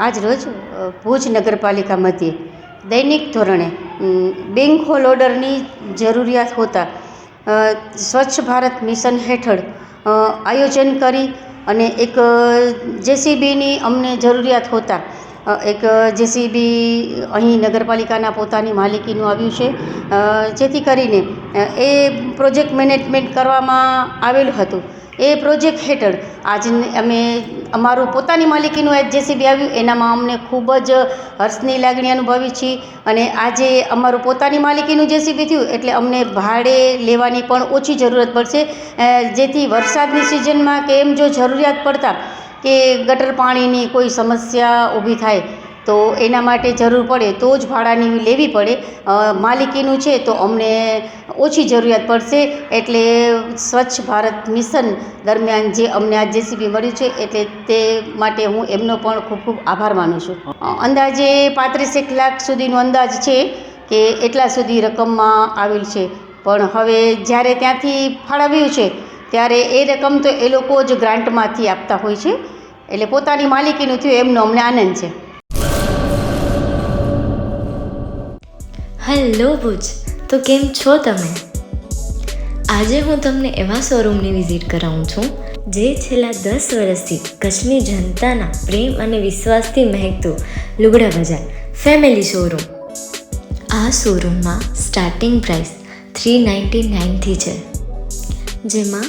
આજ રોજ ભુજ નગરપાલિકા મધ્યે દૈનિક ધોરણે બેંક હોલ ઓર્ડરની જરૂરિયાત હોતા સ્વચ્છ ભારત મિશન હેઠળ આયોજન કરી અને એક જેસીબીની અમને જરૂરિયાત હોતા એક જેસીબી અહીં નગરપાલિકાના પોતાની માલિકીનું આવ્યું છે. જેથી કરીને એ પ્રોજેક્ટ મેનેજમેન્ટ કરવામાં આવેલું હતું. એ પ્રોજેક્ટ હેઠળ આજ અમે, અમારું પોતાની માલિકીનું એક જેસીબી આવ્યું, એનામાં અમને ખૂબ જ હર્ષની લાગણી અનુભવી છીએ. અને આજે અમારું પોતાની માલિકીનું જેસીબી થયું, એટલે અમને ભાડે લેવાની પણ ઓછી જરૂરત પડશે. જેથી વરસાદની સિઝનમાં કે એમ જો જરૂરિયાત પડતા કે ગટર પાણીની કોઈ સમસ્યા ઊભી થાય તો એના માટે જરૂર પડે તો જ ભાડાની લેવી પડે. માલિકીનું છે તો અમને ઓછી જરૂરિયાત પડશે એટલે સ્વચ્છ ભારત મિશન દરમિયાન જે અમને આ જેસીબી મળ્યું છે એટલે તે માટે હું એમનો પણ ખૂબ ખૂબ આભાર માનું છું. અંદાજે પાંત્રીસેક લાખ સુધીનો અંદાજ છે કે એટલા સુધી રકમમાં આવેલ છે. પણ હવે જ્યારે ત્યાંથી ફાળવ્યું છે ત્યારે એ રકમ તો એ લોકો જ ગ્રાન્ટમાંથી આપતા હોય છે. એટલે પોતાની માલિકીનું થયું, એમનો અમને આનંદ છે. હેલો ભુજ, તો કેમ છો તમે? આજે હું તમને એવા શોરૂમની વિઝિટ કરાવું છું, જે છેલ્લા દસ વર્ષથી કચ્છની જનતાના પ્રેમ અને વિશ્વાસથી મહેકતું લુગડા બજાર ફેમિલી શોરૂમ. આ શોરૂમમાં સ્ટાર્ટિંગ પ્રાઇસ થ્રી નાઇન્ટી નાઇનથી છે, જેમાં